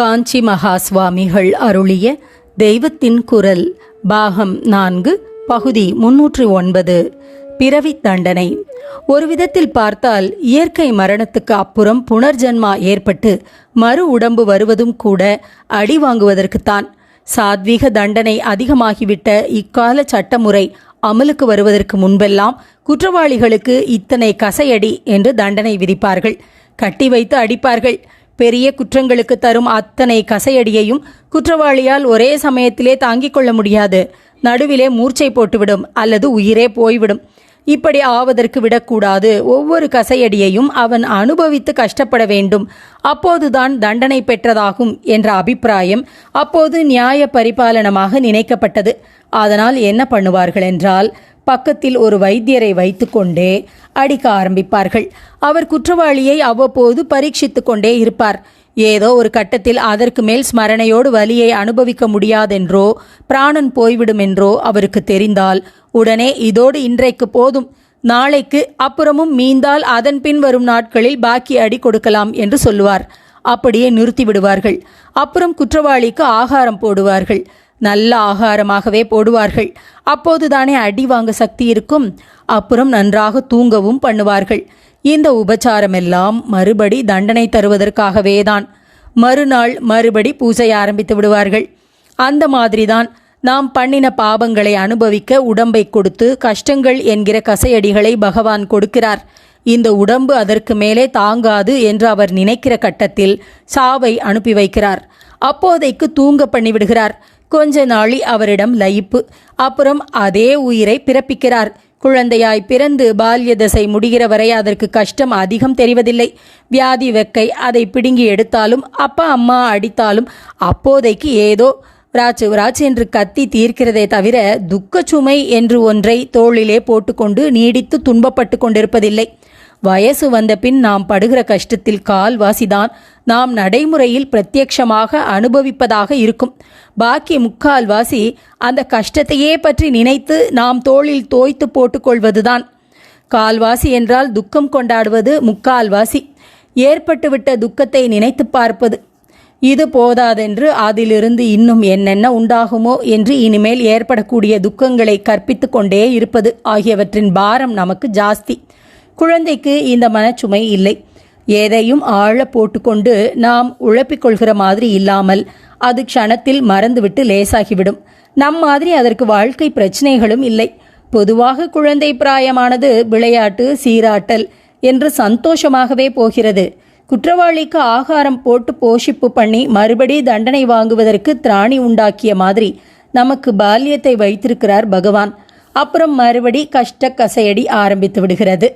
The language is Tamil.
காஞ்சி மகா சுவாமிகள் அருளிய தெய்வத்தின் குரல் பாகம் நான்கு பகுதி முன்னூற்று ஒன்பது பிறவி தண்டனை. ஒரு விதத்தில் பார்த்தால் இயற்கை மரணத்துக்கு அப்புறம் புனர்ஜென்மா ஏற்பட்டு மறு உடம்பு வருவதும் கூட அடி வாங்குவதற்குத்தான். சாத்வீக தண்டனை அதிகமாகிவிட்ட இக்கால சட்டமுறை அமலுக்கு வருவதற்கு முன்பெல்லாம் குற்றவாளிகளுக்கு இத்தனை கசையடி என்று தண்டனை விதிப்பார்கள். கட்டி வைத்து அடிப்பார்கள். பெரிய குற்றங்களுக்கு தரும் அத்தனை கசையடியையும் குற்றவாளியால் ஒரே சமயத்திலே தாங்கிக் கொள்ள முடியாது. நடுவிலே மூர்ச்சை போட்டுவிடும் அல்லது உயிரே போய்விடும். இப்படி ஆவதற்கு விடக்கூடாது. ஒவ்வொரு கசையடியையும் அவன் அனுபவித்து கஷ்டப்பட வேண்டும். அப்போதுதான் தண்டனை பெற்றதாகும் என்ற அபிப்பிராயம் அப்போது நியாய பரிபாலனமாக நினைக்கப்பட்டது. அதனால் என்ன பண்ணுவார்கள் என்றால் பக்கத்தில் ஒரு வைத்தியரை வைத்துக்கொண்டே அடிக்க ஆரம்பிப்பார்கள். அவர் குற்றவாளியை அவ்வப்போது பரீட்சித்து கொண்டே இருப்பார். ஏதோ ஒரு கட்டத்தில் அதற்கு மேல் ஸ்மரணையோடு வலியை அனுபவிக்க முடியாதென்றோ பிராணன் போய்விடும் என்றோ அவருக்கு தெரிந்தால் உடனே இதோடு இன்றைக்கு போதும். நாளைக்கு அப்புறமும் மீந்தால் அதன் பின் வரும் நாட்களில் பாக்கி அடி கொடுக்கலாம் என்று சொல்லுவார். அப்படியே நிறுத்தி விடுவார்கள் அப்புறம் குற்றவாளிக்கு ஆகாரம் போடுவார்கள். நல்ல ஆகாரமாகவே போடுவார்கள். அப்போதுதானே அடி வாங்க சக்தி இருக்கும். அப்புறம் நன்றாக தூங்கவும் பண்ணுவார்கள். இந்த உபச்சாரமெல்லாம் மறுபடி தண்டனை தருவதற்காகவே தான் மறுநாள் மறுபடி பூஜை ஆரம்பித்து விடுவார்கள். அந்த மாதிரிதான் நாம் பண்ணின பாவங்களை அனுபவிக்க உடம்பை கொடுத்து கஷ்டங்கள் என்கிற கசையடிகளை பகவான் கொடுக்கிறார். இந்த உடம்பு அதற்கு மேலே தாங்காது என்று அவர் நினைக்கிற கட்டத்தில் சாவை அனுப்பி வைக்கிறார். அப்போதைக்கு தூங்க பண்ணிவிடுகிறார். கொஞ்ச நாளி அவரிடம் லயிப்பு. அப்புறம் அதே உயிரை பிறப்பிக்கிறார். குழந்தையாய் பிறந்து பால்ய தசை முடிகிற வரை அதற்கு கஷ்டம் அதிகம் தெரிவதில்லை. வியாதி வெக்கை அதை பிடுங்கி எடுத்தாலும் அப்பா அம்மா அடித்தாலும் அப்போதைக்கு ஏதோ விராச்சு ராஜ் என்று கத்தி தீர்க்கிறதே தவிர துக்கச்சுமை என்று ஒன்றை தோளிலே போட்டுக்கொண்டு நீடித்து துன்பப்பட்டு கொண்டிருப்பதில்லை. வயசு வந்த பின் நாம் படுகிற கஷ்டத்தில் கால்வாசிதான் நாம் நடைமுறையில் பிரத்யக்ஷமாக அனுபவிப்பதாக இருக்கும். பாக்கி முக்கால்வாசி அந்த கஷ்டத்தையே பற்றி நினைத்து நாம் தோளில் தோய்த்து போட்டுக்கொள்வதுதான் கால்வாசி என்றால் துக்கம் கொண்டாடுவது முக்கால்வாசி ஏற்பட்டுவிட்ட துக்கத்தை நினைத்து பார்ப்பது. இது போதாதென்று அதிலிருந்து இன்னும் என்னென்ன உண்டாகுமோ என்று இனிமேல் ஏற்படக்கூடிய துக்கங்களை கற்பித்து கொண்டே இருப்பது ஆகியவற்றின் பாரம் நமக்கு ஜாஸ்தி. குழந்தைக்கு இந்த மனச்சுமை இல்லை. எதையும் ஆழ போட்டுக்கொண்டு நாம் உழப்பிக்கொள்கிற மாதிரி இல்லாமல் அது க்ஷணத்தில் மறந்துவிட்டு லேசாகிவிடும். நம் மாதிரி அதற்கு வாழ்க்கை பிரச்சனைகளும் இல்லை. பொதுவாக குழந்தை பிராயமானது விளையாட்டு சீராட்டல் என்று சந்தோஷமாகவே போகிறது. குற்றவாளிக்கு ஆகாரம் போட்டு போஷிப்பு பண்ணி மறுபடி தண்டனை வாங்குவதற்கு திராணி உண்டாக்கிய மாதிரி நமக்கு பால்யத்தை வைத்திருக்கிறார் பகவான். அப்புறம் மறுபடி கஷ்ட கசையடி ஆரம்பித்து விடுகிறது.